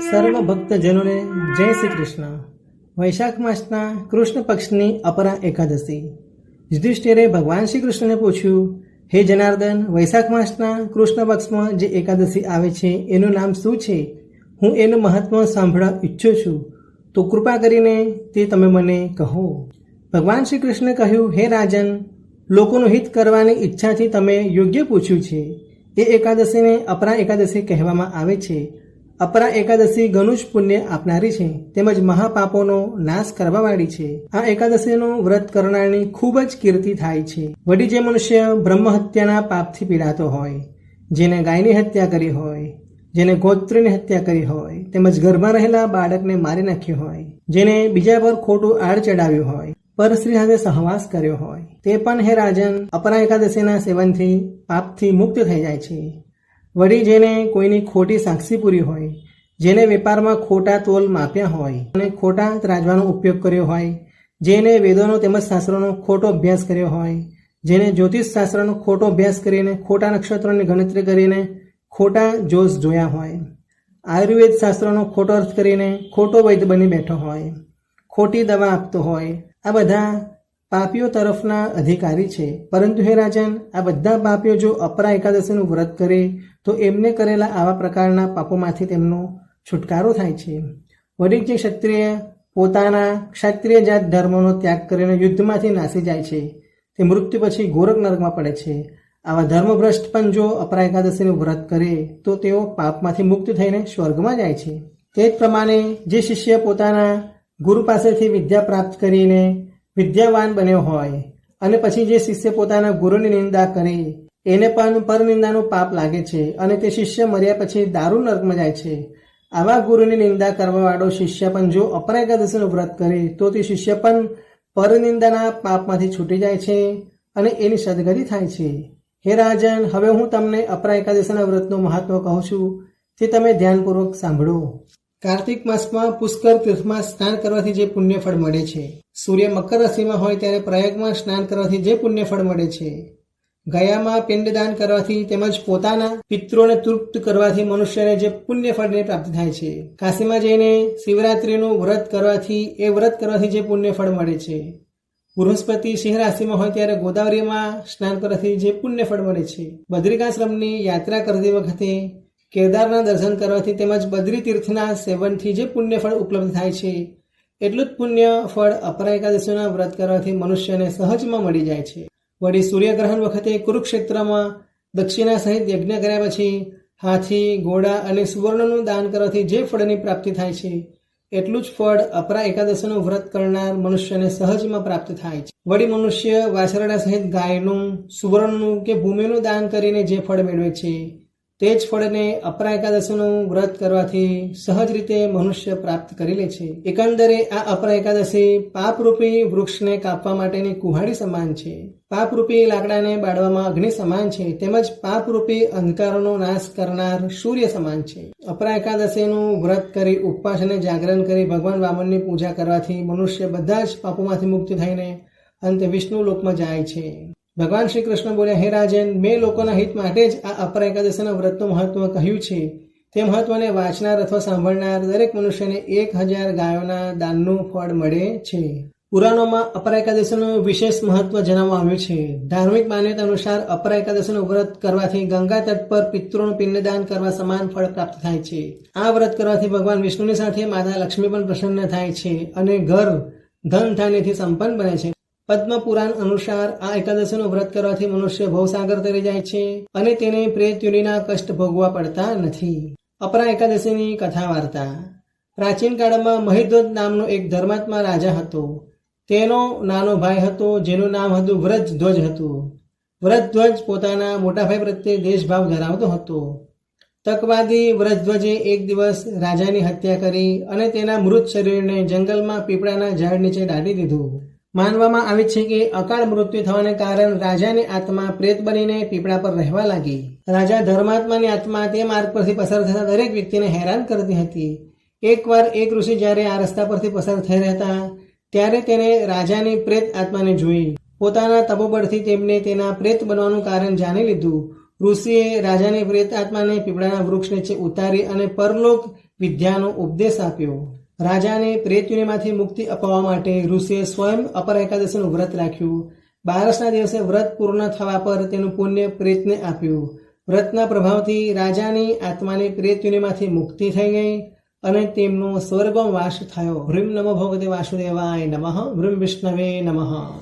સર્વ ભક્તજનોને જય શ્રી કૃષ્ણ. વૈશાખ માસના કૃષ્ણ પક્ષની અપરા એકાદશી. યુધિષ્ઠિરે ભગવાન શ્રી કૃષ્ણને પૂછ્યું, હે જનાર્દન, વૈશાખ માસના કૃષ્ણ પક્ષમાં જે એકાદશી આવે છે, એનું નામ શું છે? હું એનું મહત્વ સાંભળવા ઈચ્છું છું. તો કૃપા કરીને તે તમે મને કહો. ભગવાન શ્રી કૃષ્ણે કહ્યું, હે રાજન, લોકોનું હિત કરવાની ઈચ્છાથી તમે યોગ્ય પૂછ્યું છે. એ એકાદશીને અપરા એકાદશી કહેવામાં આવે છે. અપરા એકાદશી ઘણું પુણ્ય આપનારી છે, તેમજ મહાપાપોનો નાશ કરવાવાળી છે. આ એકાદશીનું વ્રત કરનારની ખૂબ જ કીર્તિ થાય છે. વડી જે મનુષ્ય બ્રહ્મ હત્યાના પાપથી પીડાતો હોય, જેને ગાયની હત્યા કરી હોય, જેને ગોત્રીની હત્યા કરી હોય, તેમજ ઘરમાં રહેલા બાળકને મારી નાખ્યું હોય, જેને બીજા પર ખોટું આડ ચડાવ્યું હોય પરશ્રી સાથે સહવાસ કર્યો હોય, તે પણ હે રાજન, અપરા એકાદશીના સેવનથી પાપથી મુક્ત થઈ જાય છે. વળી જેને કોઈની ખોટી સાક્ષી પૂરી હોય, જેને વેપારમાં ખોટા તોલ માપ્યા હોય અને ખોટા ત્રાજવાનો ઉપયોગ કર્યો હોય, જેને વેદોનો તેમજ શાસ્ત્રોનો ખોટો અભ્યાસ કર્યો હોય, જેને જ્યોતિષ શાસ્ત્રનો ખોટો અભ્યાસ કરીને ખોટા નક્ષત્રોની ગણતરી કરીને ખોટા જોશ જોયા હોય, આયુર્વેદ શાસ્ત્રનો ખોટો અર્થ કરીને ખોટો વૈદ બની બેઠો હોય, ખોટી દવા આપતો હોય, આ બધા પાપીઓ તરફના અધિકારી છે. પરંતુ હે રાજન, આ બધા પાપીઓ જો અપરા એકાદશીનું વ્રત કરે, તો એમને કરેલા આવા પ્રકારના પાપોમાંથી તેમનો છુટકારો થાય છે. વળી જે ક્ષત્રિય પોતાના ક્ષત્રિય જાત ધર્મનો ત્યાગ કરીને યુદ્ધમાંથી નાસી જાય છે. તે મૃત્યુ પછી ગોરખ નરકમાં પડે છે. આવા ધર્મભ્રષ્ટ પણ જો અપરા એકાદશીનું વ્રત કરે, તો તેઓ પાપમાંથી મુક્ત થઈને સ્વર્ગમાં જાય છે. તે જ પ્રમાણે જે શિષ્ય પોતાના ગુરુ પાસેથી વિદ્યા પ્રાપ્ત કરીને વિદ્યાવાન બન્યો હોય અને પછી જે શિષ્ય પોતાના ગુરુની નિંદા કરે, એને પણ પરનિંદાનું પાપ લાગે છે અને તે શિષ્ય મર્યા પછી દારૂ નર્કમાં જાય છે. આવા ગુરુની નિંદા કરવાવાળો શિષ્ય પણ જો અપરા એકાદશીનું વ્રત કરે, તો તે શિષ્ય પણ પરનિંદાના પાપમાંથી છૂટી જાય છે અને એની સદગતિ થાય છે. હે રાજન, હવે હું તમને અપરા એકાદશીના વ્રતનું મહત્વ કહું છું. તે તમે ધ્યાનપૂર્વક સાંભળો. કાર્તિક માસમાં પુષ્કર તીર્થમાં સ્નાન કરવાથી જે પુણ્યફળ મળે છે. સૂર્ય મકર રાશિમાં હોય ત્યારે પ્રયાગમાં સ્નાન કરવાથી જે પુણ્યફળ મળે છે. ગયામાં પિંડદાન કરવાથી તેમજ પોતાના પિત્રોને તૃપ્ત કરવાથી મનુષ્યને જે પુણ્ય ફળની પ્રાપ્તિ થાય છે. કાશીમાં જઈને શિવરાત્રીનું વ્રત કરવાથી, એ વ્રત કરવાથી જે પુણ્યફળ મળે છે. બૃહસ્પતિ સિંહ રાશિમાં હોય ત્યારે ગોદાવરીમાં સ્નાન કરવાથી જે પુણ્ય ફળ મળે છે. બદ્રિકાશ્રમની યાત્રા કરતી વખતે કેદારના દર્શન કરવાથી તેમજ બદ્રી તીર્થના સેવનથી જે પુણ્ય ફળ ઉપલબ્ધ થાય છે, એટલું જ પુણ્ય ફળ અપરા એકાદશીના વ્રત કરવાથી મનુષ્યને સહજમાં મળી જાય છે. વળી સૂર્યગ્રહણ વખતે કુરુક્ષેત્રમાં દક્ષિણા સહિત યજ્ઞ કર્યા પછી હાથી, ઘોડા અને સુવર્ણનું દાન કરવાથી જે ફળની પ્રાપ્તિ થાય છે, એટલું જ ફળ અપરા એકાદશીનું વ્રત કરનાર મનુષ્યને સહજમાં પ્રાપ્ત થાય છે. વળી મનુષ્ય વાછરડા સહિત ગાયનું, સુવર્ણનું કે ભૂમિનું દાન કરીને જે ફળ મેળવે છે તે જ ફળને અપરા એકાદશીનું વ્રત કરવાથી સહજ રીતે મનુષ્ય પ્રાપ્ત કરી લે છે. એકંદરે આ અપરા એકાદશી પાપરૂપી વૃક્ષને કાપવા માટેની કુહાડી સમાન છે. પાપરૂપી લાકડાને બાળવામાં અગ્નિ સમાન છે, તેમજ પાપરૂપી અંધકારોનો નાશ કરનાર સૂર્ય સમાન છે. અપરા એકાદશીનું વ્રત કરી ઉપવાસ અને જાગરણ કરી ભગવાન વામનની પૂજા કરવાથી મનુષ્ય બધા જ પાપોમાંથી મુક્ત થઈને અંતે વિષ્ણુ લોકમાં જાય છે. ભગવાન શ્રી કૃષ્ણ બોલ્યા, હે રાજન, મેં લોકોના હિત માટે જ આ અપર એકાદશીના વ્રતનું મહત્વ કહ્યું છે. તે મહત્વને વાંચનાર અથવા સાંભળનાર દરેક મનુષ્યને એક હજાર ગાયોના દાનનું ફળ મળે છે. પુરાણોમાં અપર એકાદશીનું વિશેષ મહત્વ જણાવવામાં આવ્યું છે. ધાર્મિક માન્યતા અનુસાર અપર એકાદશીનું વ્રત કરવાથી ગંગા તટ પર પિતૃનું પિંડદાન કરવા સમાન ફળ પ્રાપ્ત થાય છે. આ વ્રત કરવાથી ભગવાન વિષ્ણુની સાથે માતા લક્ષ્મી પણ પ્રસન્ન થાય છે અને ઘર ધન ધાન્યથી સંપન્ન બને છે. પદ્મ પુરાણ અનુસાર આ એકાદશીનું વ્રત કરવાથી મનુષ્ય ભવસાગર તરી જાય છે અને તેને પ્રેત યોનિના કષ્ટ ભોગવા પડતા નથી. અપરા એકાદશીની કથા વાર્તા પ્રાચીન કાળમાં મહિધ્વજ નામનો એક ધર્માત્મા રાજા હતો. તેનો નાનો ભાઈ હતો, જેનું નામ હતું વ્રજધ્વજ હતું. વ્રજધ્વજ પોતાના મોટાભાઈ પ્રત્યે દેશભાવ ધરાવતો હતો. તકવાદી વ્રજધ્વજે એક દિવસ રાજાની હત્યા કરી અને તેના મૃત શરીરને જંગલમાં પીપળાના ઝાડ નીચે દાટી દીધું. માનવામાં આવે છે કે અકાળ મૃત્યુ થવાને કારણે રાજાની આત્મા પ્રેત બનીને પીપળા પર રહેવા લાગી. રાજા ધર્માત્માની આત્મા તે માર્ગ પરથી પસાર થતા દરેક વ્યક્તિને હેરાન કરતી હતી. એકવાર એક ઋષિ જ્યારે આ રસ્તા પરથી પસાર થઈ રહેતા ત્યારે તેને રાજાની પ્રેત આત્માને જોઈ. પોતાના તપોબળથી તેમને તેના પ્રેત બનવાનું કારણ જાણી લીધું. ઋષિએ રાજાની પ્રેત આત્માને પીપળાના વૃક્ષ નીચે ઉતારી અને પરલોક વિદ્યાનો ઉપદેશ આપ્યો. રાજાને પ્રેતયુનિમાંથી મુક્તિ અપાવવા માટે ઋષિએ સ્વયં અપર એકાદશીનું વ્રત રાખ્યું. બારસના દિવસે વ્રત પૂર્ણ થવા પર તેનું પુણ્ય પ્રેતને આપ્યું. વ્રતના પ્રભાવથી રાજાની આત્માની પ્રેતયુનિમાંથી મુક્તિ થઈ ગઈ અને તેમનો સ્વર્ગમાં વાસ થયો. હ્રીમ નમો ભગવતે વાસુદેવાય નમઃ. હ્રીમ વિષ્ણવે નમઃ.